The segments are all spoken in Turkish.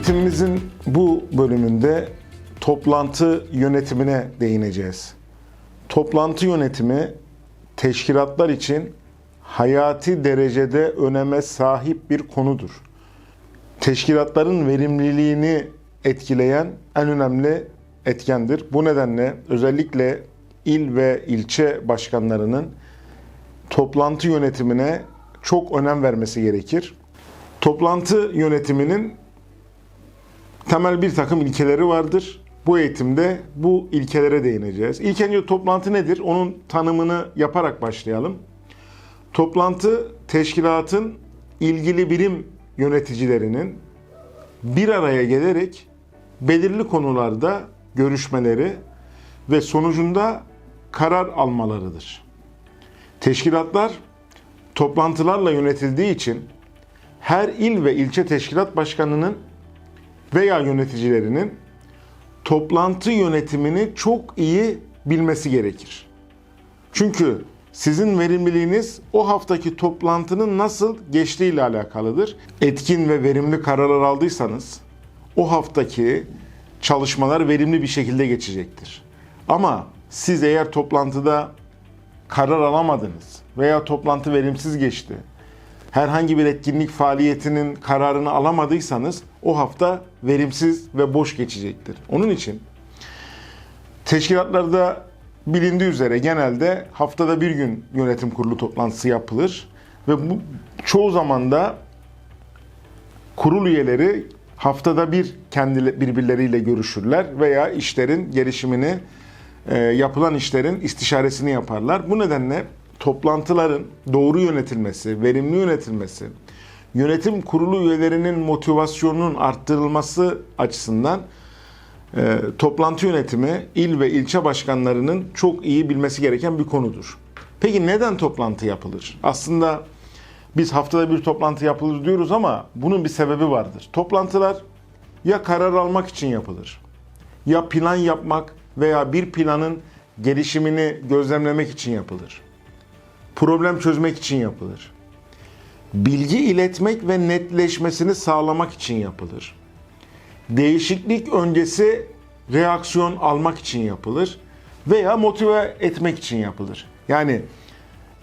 Eğitimimizin bu bölümünde toplantı yönetimine değineceğiz. Toplantı yönetimi teşkilatlar için hayati derecede öneme sahip bir konudur. Teşkilatların verimliliğini etkileyen en önemli etkendir. Bu nedenle özellikle il ve ilçe başkanlarının toplantı yönetimine çok önem vermesi gerekir. Toplantı yönetiminin temel bir takım ilkeleri vardır. Bu eğitimde bu ilkelere değineceğiz. İlk önce toplantı nedir? Onun tanımını yaparak başlayalım. Toplantı teşkilatın ilgili birim yöneticilerinin bir araya gelerek belirli konularda görüşmeleri ve sonucunda karar almalarıdır. Teşkilatlar toplantılarla yönetildiği için her il ve ilçe teşkilat başkanının veya yöneticilerinin toplantı yönetimini çok iyi bilmesi gerekir. Çünkü sizin verimliliğiniz o haftaki toplantının nasıl geçtiği ile alakalıdır. Etkin ve verimli kararlar aldıysanız o haftaki çalışmalar verimli bir şekilde geçecektir. Ama siz eğer toplantıda karar alamadınız veya toplantı verimsiz geçti, herhangi bir etkinlik faaliyetinin kararını alamadıysanız o hafta verimsiz ve boş geçecektir. Onun için teşkilatlarda bilindiği üzere genelde haftada bir gün yönetim kurulu toplantısı yapılır ve bu çoğu zaman da kurul üyeleri haftada bir kendi birbirleriyle görüşürler veya işlerin gelişimini e, yapılan işlerin istişaresini yaparlar. Bu nedenle toplantıların doğru yönetilmesi, verimli yönetilmesi, yönetim kurulu üyelerinin motivasyonunun arttırılması açısından e, toplantı yönetimi il ve ilçe başkanlarının çok iyi bilmesi gereken bir konudur. Peki neden toplantı yapılır? Aslında biz haftada bir toplantı yapılır diyoruz ama bunun bir sebebi vardır. Toplantılar ya karar almak için yapılır, ya plan yapmak veya bir planın gelişimini gözlemlemek için yapılır. Problem çözmek için yapılır. Bilgi iletmek ve netleşmesini sağlamak için yapılır. Değişiklik öncesi reaksiyon almak için yapılır veya motive etmek için yapılır. Yani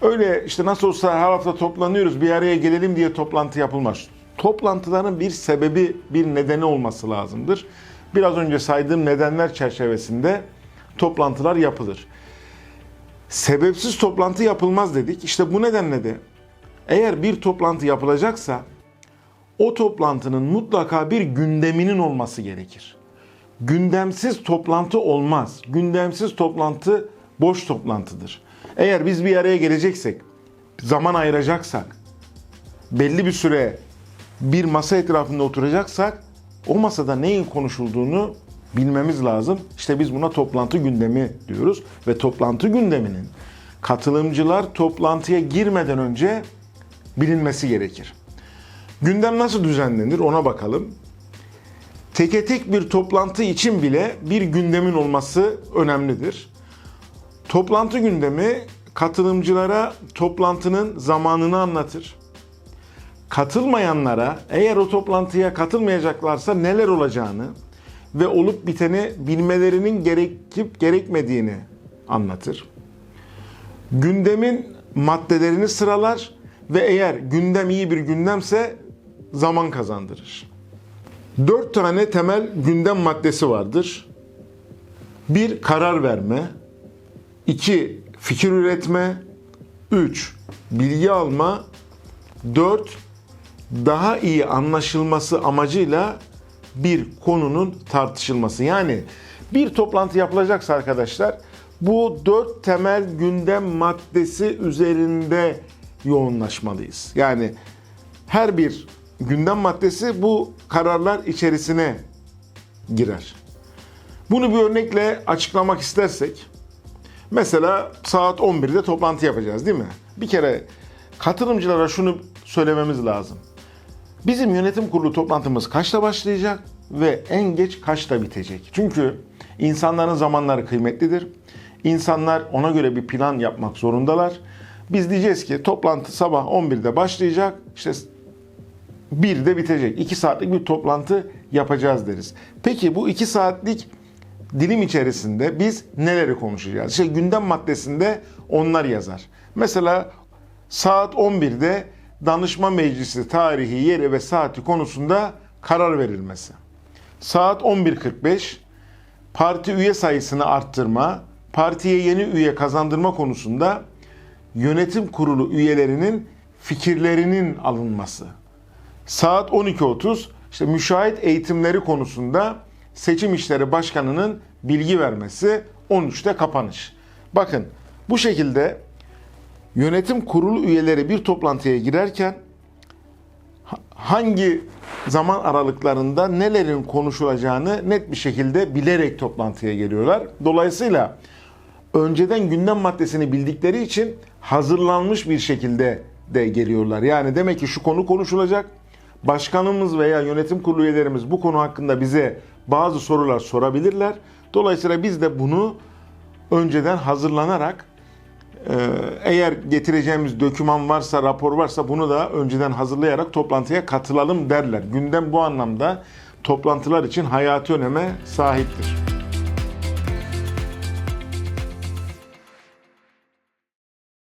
öyle işte nasıl olsa her hafta toplanıyoruz bir araya gelelim diye toplantı yapılmaz. Toplantıların bir sebebi, bir nedeni olması lazımdır. Biraz önce saydığım nedenler çerçevesinde toplantılar yapılır. Sebepsiz toplantı yapılmaz dedik. İşte bu nedenle de eğer bir toplantı yapılacaksa o toplantının mutlaka bir gündeminin olması gerekir. Gündemsiz toplantı olmaz. Gündemsiz toplantı boş toplantıdır. Eğer biz bir araya geleceksek, zaman ayıracaksak, belli bir süre bir masa etrafında oturacaksak o masada neyin konuşulduğunu bilmemiz lazım. İşte biz buna toplantı gündemi diyoruz ve toplantı gündeminin katılımcılar toplantıya girmeden önce bilinmesi gerekir. Gündem nasıl düzenlenir ona bakalım. Teke tek bir toplantı için bile bir gündemin olması önemlidir. Toplantı gündemi katılımcılara toplantının zamanını anlatır. Katılmayanlara eğer o toplantıya katılmayacaklarsa neler olacağını ve olup biteni bilmelerinin gerekip gerekmediğini anlatır. Gündemin maddelerini sıralar ve eğer gündem iyi bir gündemse zaman kazandırır. Dört tane temel gündem maddesi vardır. Bir, karar verme. iki fikir üretme. Üç, bilgi alma. Dört, daha iyi anlaşılması amacıyla bir konunun tartışılması. Yani bir toplantı yapılacaksa arkadaşlar bu dört temel gündem maddesi üzerinde yoğunlaşmalıyız. Yani her bir gündem maddesi bu kararlar içerisine girer. Bunu bir örnekle açıklamak istersek, mesela saat 11'de toplantı yapacağız değil mi? Bir kere katılımcılara şunu söylememiz lazım. Bizim yönetim kurulu toplantımız kaçta başlayacak ve en geç kaçta bitecek? Çünkü insanların zamanları kıymetlidir. İnsanlar ona göre bir plan yapmak zorundalar. Biz diyeceğiz ki toplantı sabah 11'de başlayacak. İşte bir de bitecek. 2 saatlik bir toplantı yapacağız deriz. Peki bu 2 saatlik dilim içerisinde biz neleri konuşacağız? İşte gündem maddesinde onlar yazar. Mesela saat 11'de danışma meclisi tarihi, yeri ve saati konusunda karar verilmesi. Saat 11.45 parti üye sayısını arttırma, partiye yeni üye kazandırma konusunda yönetim kurulu üyelerinin fikirlerinin alınması. Saat 12.30 işte müşahit eğitimleri konusunda seçim işleri başkanının bilgi vermesi 13'te kapanış. Bakın bu şekilde yönetim kurulu üyeleri bir toplantıya girerken ha- hangi zaman aralıklarında nelerin konuşulacağını net bir şekilde bilerek toplantıya geliyorlar. Dolayısıyla önceden gündem maddesini bildikleri için hazırlanmış bir şekilde de geliyorlar. Yani demek ki şu konu konuşulacak. Başkanımız veya yönetim kurulu üyelerimiz bu konu hakkında bize bazı sorular sorabilirler. Dolayısıyla biz de bunu önceden hazırlanarak e, eğer getireceğimiz doküman varsa, rapor varsa bunu da önceden hazırlayarak toplantıya katılalım derler. Gündem bu anlamda toplantılar için hayati öneme sahiptir.